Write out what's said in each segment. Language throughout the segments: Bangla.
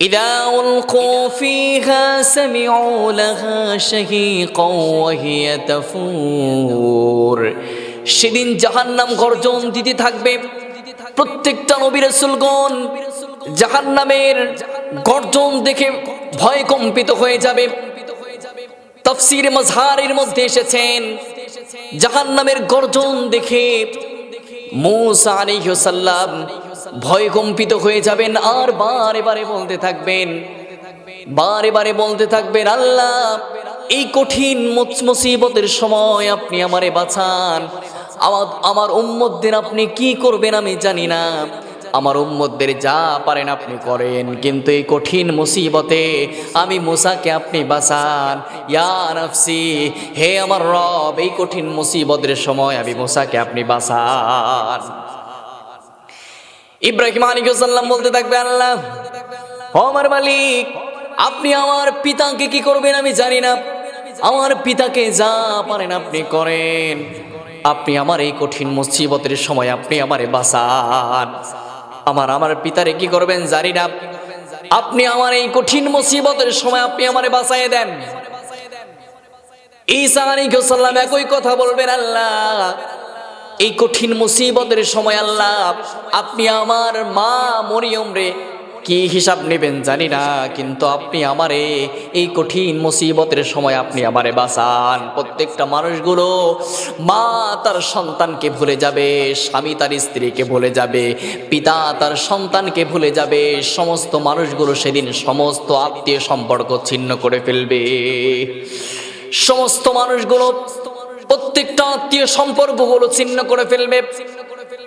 إذا ألقوا فيها سمعوا لها شهيقا وهي تفور সেদিন জাহান্নাম গর্জন দিতে থাকবে প্রত্যেকটা নবী রাসূলগণ জাহান্নামের গর্জন দেখে ভয় কম্পিত হয়ে যাবে তফসির মজহারের মধ্যে এসেছেন জাহান্নামের গর্জন দেখে মূসা আলাইহিস সালাম ভয় কম্পিত হয়ে যাবেন, আর বারে বারে বলতে থাকবেন। বারে বারে বলতে থাকবেন, আল্লাহ, এই কঠিন মুসিবতের সময় আপনি আমারে বাঁচান। আমার আমার উম্মতদের আপনি কি করবেন আমি জানি না। আমার উম্মতদের যা পারেন আপনি করেন, কিন্তু এই কঠিন মুসিবতে আমি মুসাকে আপনি বাঁচান। ইয়া নফসি, হে আমার রব, এই কঠিন মুসিবতের সময় আমি মুসাকে আপনি বাঁচান। ইব্রাহিম আলিকাল্লাম বলতে থাকবে, আল্লাহ আমার মালিক, আপনি আমার পিতাকে কি করবেন আমি জানি না। আমার পিতাকে যা পারেন আপনি করেন। আপনি আমার এই কঠিন মুসিবতের সময় আপনি আমারে বাঁচান। আমার আমার পিতারে কি করবেন জানি না। আপনি আমার এই কঠিন মুসিবতের সময় আপনি আমারে বাঁচাই দেন। ঈসা আলাইহিসসালাম একই কথা বলবেন, আল্লাহ এই কঠিন মুসিবতের সময় আল্লাহ, আপনি আমার মা মরিয়ম রে, কি হিসাব নেবেন জানি না, কিন্তু আপনি আমারে এই কঠিন মুসিবতের সময় আপনি আমারে বাঁচান। প্রত্যেকটা মানুষগুলো মা তার সন্তানকে ভুলে যাবে, স্বামী তার স্ত্রীকে ভুলে যাবে, পিতা তার সন্তানকে ভুলে যাবে, সমস্ত মানুষগুলো সেদিন সমস্ত আত্মীয় সম্পর্ক ছিন্ন করে ফেলবে। সমস্ত মানুষগুলো প্রত্যেকটা আত্মীয় সম্পর্কগুলো ছিন্ন করে ফেলবে।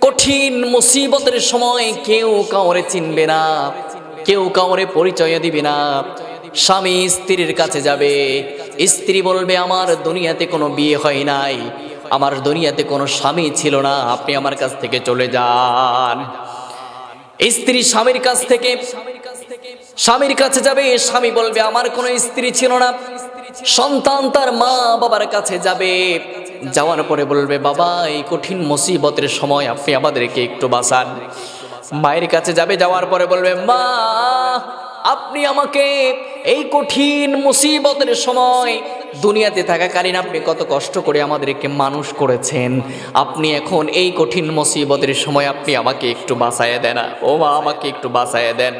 কঠিন মুসিবতের সময় কেউ কাউরে চিনবে না, কেউ কাউরে পরিচয় দিবে না। স্বামী স্ত্রীর কাছে যাবে, স্ত্রী বলবে, আমার দুনিয়াতে কোনো বিয়ে হয় নাই, আমার দুনিয়াতে কোনো স্বামী ছিল না, আপনি আমার কাছ থেকে চলে যান। স্ত্রী স্বামীর কাছ থেকে, স্বামীর কাছে যাবে, স্বামী বলবে, আমার কোনো স্ত্রী ছিল না। সন্তান তার মা বাবার কাছে যাবে। যাওয়ার পরে বলবে, বাবা, এই কঠিন মুসিবতের সময় আপনি আমাদেরকে একটু বাঁচান। মায়ের কাছে যাবে, যাওয়ার পরে বলবে, মা, আপনি আমাকে এই কঠিন মুসিবতের সময় দুনিয়াতে থাকাকালীন আপনি কত কষ্ট করে আমাদেরকে মানুষ করেছেন। আপনি এখন এই কঠিন মুসিবতের সময় আপনি আমাকে একটু বাঁচায় দেন ও মা, আমাকে একটু বাঁচায় দেন।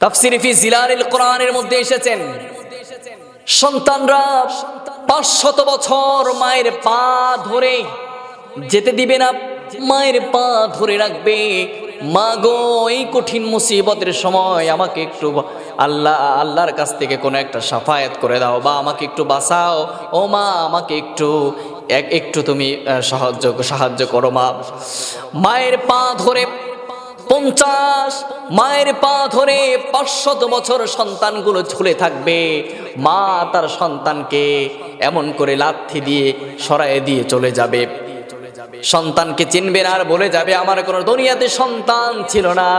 তাফসির ফি জিলালিল কোরআনের মধ্যে এসেছেন, সন্তানরা পাঁচশত বছর মায়ের পা ধরে যেতে দিবে না, মায়ের পা ধরে রাখবে। মা গো, এই কঠিন মুসিবতের সময় আমাকে একটু আল্লাহ, আল্লাহর কাছ থেকে কোনো একটা সাফায়াত করে দাও, বা আমাকে একটু বাঁচাও। ও মা, আমাকে একটু, এক, একটু তুমি সাহায্য সাহায্য করো মা। মায়ের পা ধরে পঞ্চাশ, মায়ের পা ধরে পাঁচশত বছর সন্তানগুলো ঝুলে থাকবে। মা তার সন্তানকে এমন করে লাথি দিয়ে সরায়ে দিয়ে চলে যাবে। সন্তানকে চিনবে না আর বলে যাবে, আমার কোনো দুনিয়াতে সন্তান ছিল না।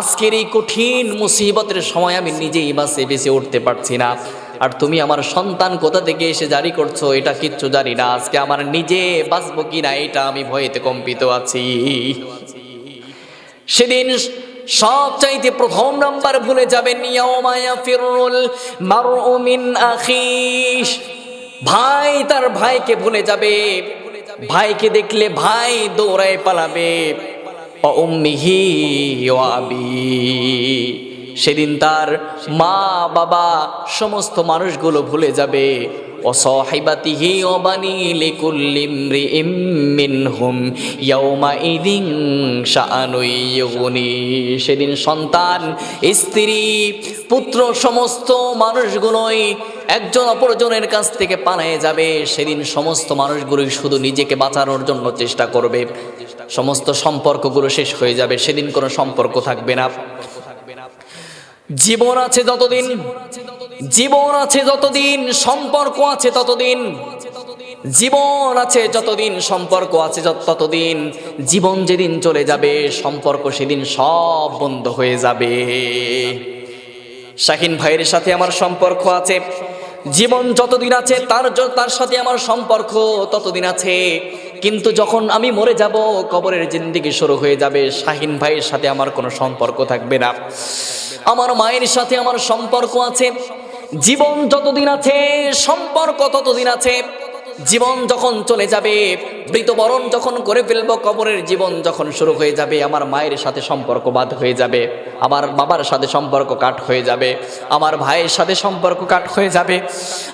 আজকের এই কঠিন মুসিবতের সময় আমি নিজেই বাসে বেঁচে উঠতে পারছি না। আর তুমি আমার সন্তান কোথা থেকে এসে জারি করছ, এটা কিচ্ছু জানি না। আজকে আমার নিজে বাঁচবো কিনা এটা আমি ভয়েতে কম্পিত আছি। সেদিন সব চাইতে প্রথম নাম্বার ভুলে যাবেন ইয়াউমায়া ফিরুল মারউ মিন আখিস ভাই তার ভাইকে ভুলে যাবে। ভাইকে দেখলে ভাই দৌড়ায় পালাবে। সেদিন তার মা, বাবা, সমস্ত মানুষগুলো ভুলে যাবে। সেদিন সন্তান, স্ত্রী, পুত্র, সমস্ত মানুষগুলোই একজন অপরজনের কাছ থেকে পালায়ে যাবে, সেদিন সমস্ত মানুষগুলোই শুধু নিজেকে বাঁচানোর জন্য চেষ্টা করবে। সমস্ত সম্পর্কগুলো শেষ হয়ে যাবে, সেদিন কোনো সম্পর্ক থাকবে না। জীবন আছে যতদিন, জীবন আছে যতদিন, সম্পর্ক আছে ততদিন, জীবন আছে যতদিন, সম্পর্ক আছে ততদিন, জীবন যেদিন চলে যাবে, সম্পর্ক সেদিন সব বন্ধ হয়ে যাবে। শাহিন ভাইয়ের সাথে আমার সম্পর্ক আছে। জীবন যতদিন আছে, তার তার সাথে আমার সম্পর্ক ততদিন আছে। কিন্তু যখন আমি মরে যাব, কবরের জিন্দিগি শুরু হয়ে যাবে। শাহিন ভাইয়ের সাথে আমার কোনো সম্পর্ক থাকবে না। আমার মায়ের সাথে আমার সম্পর্ক আছে। জীবন যতদিন আছে, সম্পর্ক ততদিন আছে। জীবন যখন চলে যাবে মৃতবরণ যখন করে ফেলব, কবরের জীবন যখন শুরু হয়ে যাবে, আমার মায়ের সাথে সম্পর্ক বাদ হয়ে যাবে, আমার বাবার সাথে সম্পর্ক কাট হয়ে যাবে, আমার ভাইয়ের সাথে সম্পর্ক কাট হয়ে যাবে,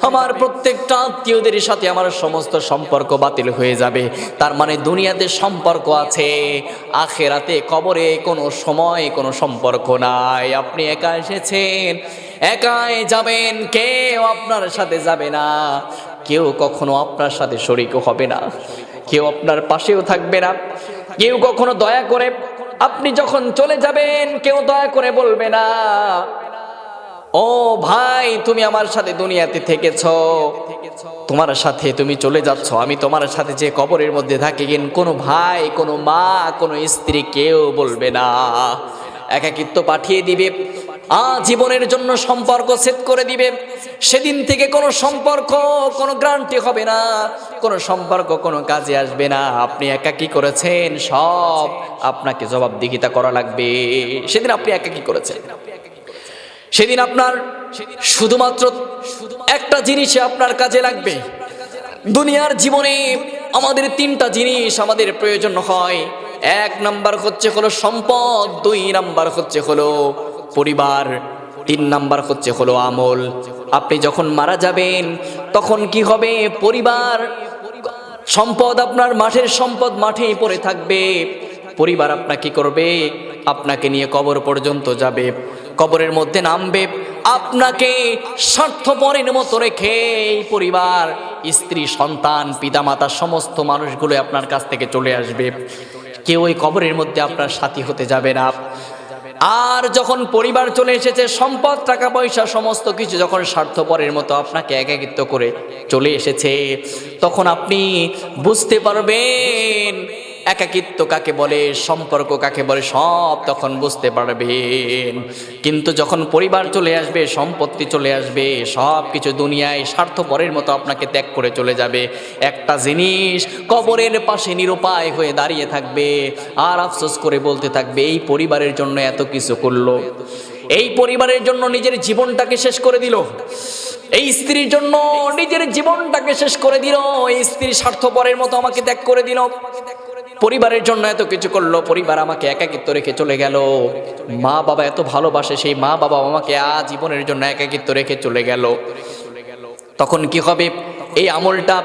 আমার প্রত্যেকটা আত্মীয়দের সাথে আমার সমস্ত সম্পর্ক বাতিল হয়ে যাবে। তার মানে দুনিয়াতে সম্পর্ক আছে, আখেরাতে কবরে কোনো সময় কোনো সম্পর্ক নাই। আপনি একা এসেছেন, একাই যাবেন, কেউ আপনার সাথে যাবে না। কেউ কখনো আপনার সাথে শরিকও হবে না। কেউ আপনার পাশেও থাকবে না। কেউ কখনো দয়া করে আপনি যখন চলে যাবেন, কেউ দয়া করে বলবে না, ও ভাই, তুমি আমার সাথে দুনিয়াতে থেকেছ। তোমার সাথে তুমি চলে যাচ্ছ। আমি তোমার সাথে যে কবরের মধ্যে থাকি কিন কোনো ভাই, কোনো মা, কোনো স্ত্রী কেউ বলবে না। একাকিত্ব পাঠিয়ে দিবে। আ জীবনের জন্য সম্পর্ক সেট করে দিবে। সেদিন থেকে কোনো সম্পর্ক, কোনো গ্রান্টি হবে না, কোনো সম্পর্ক, কোনো কাজে আসবে না। আপনি একা কি করেছেন, সব আপনাকে জবাবদিহিতা করা লাগবে। সেদিন আপনি একা কি করেছেন। সেদিন আপনার শুধুমাত্র একটা জিনিসে আপনার কাজে লাগবে। দুনিয়ার জীবনে আমাদের তিনটা জিনিস আমাদের প্রয়োজন হয়। এক নাম্বার হচ্ছে হলো সম্পদ, দুই নাম্বার হচ্ছে হলো পরিবার। তিন নাম্বার হচ্ছে হলো আমল। আপনি যখন মারা যাবেন, তখন কি হবে? পরিবার। সম্পদ আপনার মাঠের সম্পদ মাঠেই পড়ে থাকবে। পরিবার আপনাকে কি করবে? আপনাকে নিয়ে কবর পর্যন্ত যাবে। কবরের মধ্যে নামবে। আপনাকে স্বার্থপরের মতো রেখে পরিবার, স্ত্রী, সন্তান, পিতামাতা, সমস্ত মানুষগুলো আপনার কাছ থেকে চলে আসবে। কেউ ওই কবরের মধ্যে আপনার সাথী হতে যাবে না। আর যখন পরিবার চলে এসেছে, সম্পদ, টাকা, পয়সা, সমস্ত কিছু যখন স্বার্থপরের মতো আপনাকে একাকিত্ব করে চলে এসেছে, তখন আপনি বুঝতে পারবেন একাকিত্ব কাকে বলে, সম্পর্ক কাকে বলে, সব তখন বুঝতে পারবেন। কিন্তু যখন পরিবার চলে আসবে, সম্পত্তি চলে আসবে সব কিছু দুনিয়ায় স্বার্থপরের মতো আপনাকে ত্যাগ করে চলে যাবে। একটা জিনিস কবরের পাশে নিরুপায় হয়ে দাঁড়িয়ে থাকবে, আর আফসোস করে বলতে থাকবে, এই পরিবারের জন্য এত কিছু করল। এই পরিবারের জন্য নিজের জীবনটাকে শেষ করে দিল। এই স্ত্রীর জন্য নিজের জীবনটাকে শেষ করে দিল। এই স্ত্রী স্বার্থপরের মতো আমাকে ত্যাগ করে দিল। পরিবারের জন্য এত কিছু করল, পরিবার আমাকে একাকিত্ব রেখে চলে গেল। মা বাবা এত ভালোবাসে, সেই মা বাবা আমাকে আজীবনের জন্য একাকিত্ব রেখে চলে গেল। তখন কি হবে? এই আমলটা,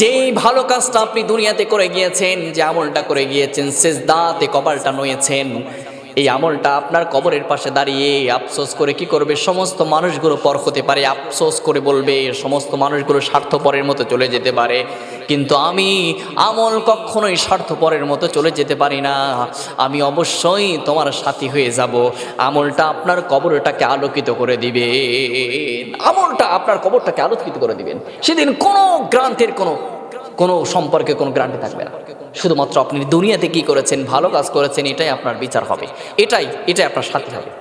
যেই ভালো কাজটা আপনি দুনিয়াতে করে গিয়েছেন, যে আমলটা করে গিয়েছেন শেষ দাঁতে কপালটা নয়েছেন এই আমলটা আপনার কবরের পাশে দাঁড়িয়ে আফসোস করে কি করবে? সমস্ত মানুষগুলো পর হতে পারে, আফসোস করে বলবে, সমস্ত মানুষগুলো স্বার্থপরের মতো চলে যেতে পারে। কিন্তু আমি আমল কখনোই স্বার্থপরের মতো চলে যেতে পারি না। আমি অবশ্যই তোমার সাথী হয়ে যাব। আমলটা আপনার কবরটাকে আলোকিত করে দিবে আমলটা আপনার কবরটাকে আলোকিত করে দিবেন। সেদিন কোনো গ্রান্টের কোনো কোনো সম্পর্কে কোনো গ্রান্টি থাকবে না। শুধুমাত্র আপনি দুনিয়াতে কি করেছেন, ভালো কাজ করেছেন, এটাই আপনার বিচার হবে। এটাই এটাই আপনার সাথে হবে।